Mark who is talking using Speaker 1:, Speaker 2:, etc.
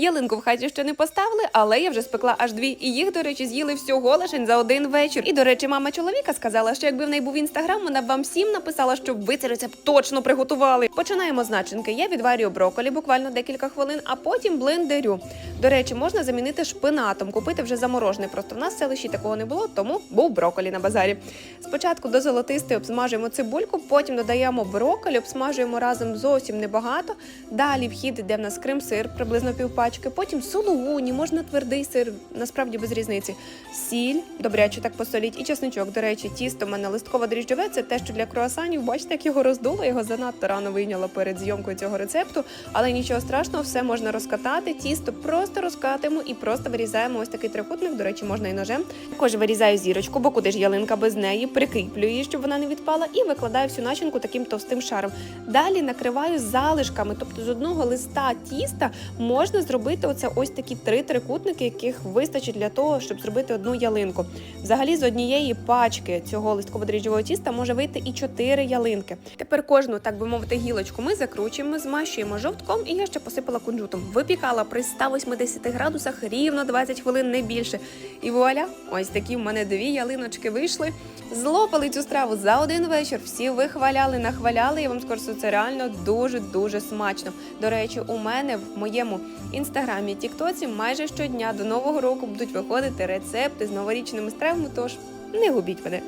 Speaker 1: Ялинку в хаті ще не поставили, але я вже спекла аж дві. І їх, до речі, з'їли всього лишень за один вечір. І, до речі, мама чоловіка сказала, що якби в неї був інстаграм, вона б вам всім написала, щоб ви цей рецепт точно приготували. Починаємо з начинки. Я відварюю броколі буквально декілька хвилин, а потім блендерю. До речі, можна замінити шпинатом, купити вже заморожений. Просто в нас в селищі такого не було, тому був брокколі на базарі. Спочатку до золотистої обсмажуємо цибульку, потім додаємо брокколі, обсмажуємо разом зовсім небагато. Далі вхід йде в нас крем-сир, приблизно півпачки, потім сулугуні, можна твердий сир, насправді без різниці. Сіль, добряче так посоліть, і чесничок. До речі, тісто в мене листково дріжджове, це те, що для круасанів. Бачите, як його роздуло, його занадто рано вийняла перед зйомкою цього рецепту. Але нічого страшного, все можна розкатати. Тісто просто розкатимо і просто вирізаємо ось такий трикутник. До речі, можна і ножем. Також вирізаю зірочку, бо куди ж ялинка без неї, прикріплю її, щоб вона не відпала, і викладаю всю начинку таким товстим шаром. Далі накриваю залишками, тобто з одного листа тіста можна зробити оце ось такі три трикутники, яких вистачить для того, щоб зробити одну ялинку. Взагалі з однієї пачки цього листково-дріжджового тіста може вийти і чотири ялинки. Тепер кожну, так би мовити, гілочку ми закручуємо, змащуємо жовтком, і я ще посипала кунжутом. Випікала при 180 градусах рівно 20 хвилин, не більше. І вуаля, ось такі в мене дві ялиночки вийшли. Злопали цю страву за один вечір. Всі вихваляли, нахваляли. Я вам скажу, це реально дуже дуже смачно. До речі, у мене в моєму інстаграмі, тіктоці майже щодня до нового року будуть виходити рецепти з новорічними стравами. Тож не губіть мене.